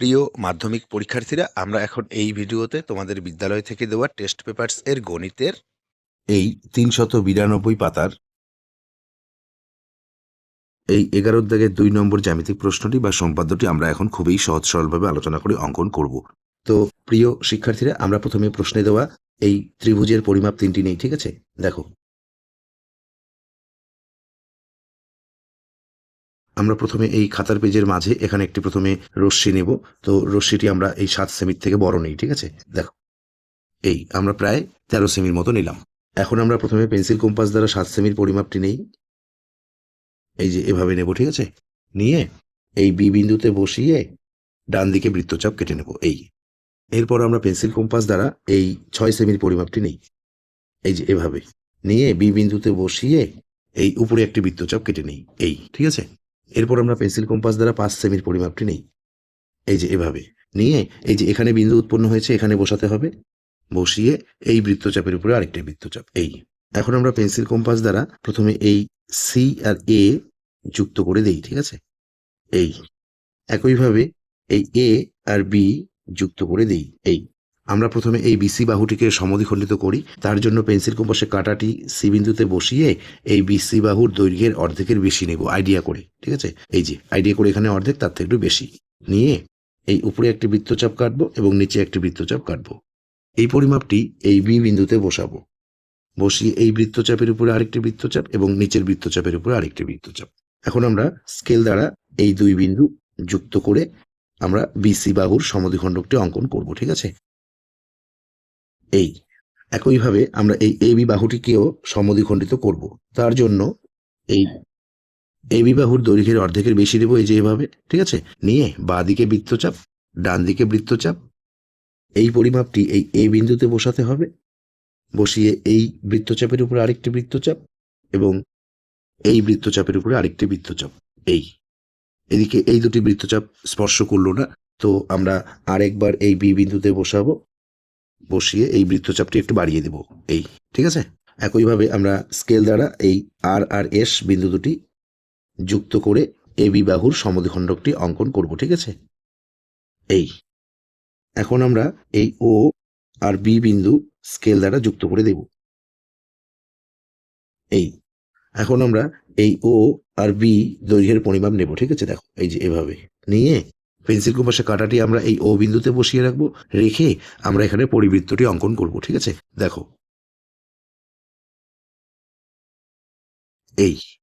প্রিয় মাধ্যমিক পরীক্ষার্থীরা, আমরা এখন এই ভিডিওতে তোমাদের বিদ্যালয় থেকে দেওয়া টেস্ট পেপারস এর গণিতের এই তিনশত বিরানব্বই পাতার এই এগারো দাগের দুই নম্বর জ্যামিতিক প্রশ্নটি বা সম্পাদ্যটি আমরা এখন খুবই সহজ সরলভাবে আলোচনা করে অঙ্কন করব। তো প্রিয় শিক্ষার্থীরা, আমরা প্রথমে প্রশ্নে দেওয়া এই ত্রিভুজের পরিমাপ তিনটি নেই, ঠিক আছে? দেখো আমরা প্রথমে এই খাতার পেজের মাঝে এখানে একটি প্রথমে রশ্মি নেব। তো রশ্মিটি আমরা এই সাত সেমির থেকে বড় নেই, ঠিক আছে? দেখো, এই আমরা প্রায় তেরো সেমির মতো নিলাম। এখন আমরা প্রথমে পেন্সিল কম্পাস দ্বারা সাত সেমির পরিমাপটি নেই। এই যে এভাবে নেব, ঠিক আছে? নিয়ে এই বি বিন্দুতে বসিয়ে ডান দিকে বৃত্তচাপ কেটে নেব, এই। এরপর আমরা পেন্সিল কম্পাস দ্বারা এই ছয় সেমির পরিমাপটি নেই। এই যে এভাবে নিয়ে বি বিন্দুতে বসিয়ে এই উপরে একটি বৃত্তচাপ কেটে নেই, এই, ঠিক আছে? এরপর আমরা পেন্সিল কম্পাস দ্বারা পাঁচ সেমির পরিমাপটি নেই। এই যে এভাবে। নিয়ে এই যে এখানে বিন্দু উৎপন্ন হয়েছে, এখানে বসাতে হবে। বসিয়ে এই বৃত্তচাপের উপরে আরেকটি বৃত্তচাপ। এই। এখন আমরা পেন্সিল কম্পাস দ্বারা প্রথমে এই সি আর এ যুক্ত করে দেই, ঠিক আছে? এই। একইভাবে এই এ আর বি যুক্ত করে দেই। এই। আমরা প্রথমে এই বিসি বাহুটিকে সমদ্বিখণ্ডিত করি। তার জন্য পেন্সিল কম্পাসে কাটাটি সি বিন্দুতে বসিয়ে এই বিসি বাহুর দৈর্ঘ্যের অর্ধেকের বেশি নেব। আইডিয়া করে, ঠিক আছে? এই যে আইডিয়া করে এখানে অর্ধেক, তার থেকে একটু বেশি। নিয়ে এই উপরে একটি বৃত্তচাপ কাটবো এবং নিচে একটি বৃত্তচাপ কাটবো। এই পরিমাপটি এই বি বিন্দুতে বসাবো। বসিয়ে এই বৃত্তচাপের উপরে আরেকটি বৃত্তচাপ এবং নিচের বৃত্তচাপের উপরে আরেকটি বৃত্তচাপ। এখন আমরা স্কেল দ্বারা এই দুই বিন্দু যুক্ত করে আমরা বিসি বাহুর সমদ্বিখণ্ডকটি অঙ্কন করব, ঠিক আছে? এই। একইভাবে আমরা এই এবি বাহুটিকেও সমদ্বিখণ্ডিত করব। তার জন্য এই এবি বাহুর দৈর্ঘ্যের অর্ধেকের বেশি দেবো এই যে এভাবে, ঠিক আছে? নিয়ে বাঁ দিকে বৃত্তচাপ ডান দিকে বৃত্তচাপ, এই পরিমাপটি এই এ বিন্দুতে বসাতে হবে। বসিয়ে এই বৃত্তচাপের উপরে আরেকটি বৃত্তচাপ এবং এই বৃত্তচাপের উপরে আরেকটি বৃত্তচাপ। এই। এদিকে এই দুটি বৃত্তচাপ স্পর্শ করল না, তো আমরা আরেকবার এই বি বিন্দুতে বসাবো। বসিয়ে এই বৃত্তচাপটি একটু বাড়িয়ে দেব। এই, ঠিক আছে? একইভাবে আমরা স্কেল দ্বারা এই আর আর এস বিন্দু দুটি যুক্ত করে এ বি বাহুর সমদ্বিখণ্ডকটি অঙ্কন করব, ঠিক আছে? এই, এখন আমরা এই ও আর বি বিন্দু স্কেল দ্বারা যুক্ত করে দেব। এই, এখন আমরা এই ও আর বি দৈর্ঘ্যের পরিমাপ নেব, ঠিক আছে? দেখো, এই যে এভাবে। নিয়ে পেন্সিল কম্পাসের কাঁটাটি আমরা এই ও বিন্দুতে বসিয়ে রাখব, রেখে আমরা এখানে পরিবৃত্তটি অঙ্কন করব, ঠিক আছে? দেখো। এই।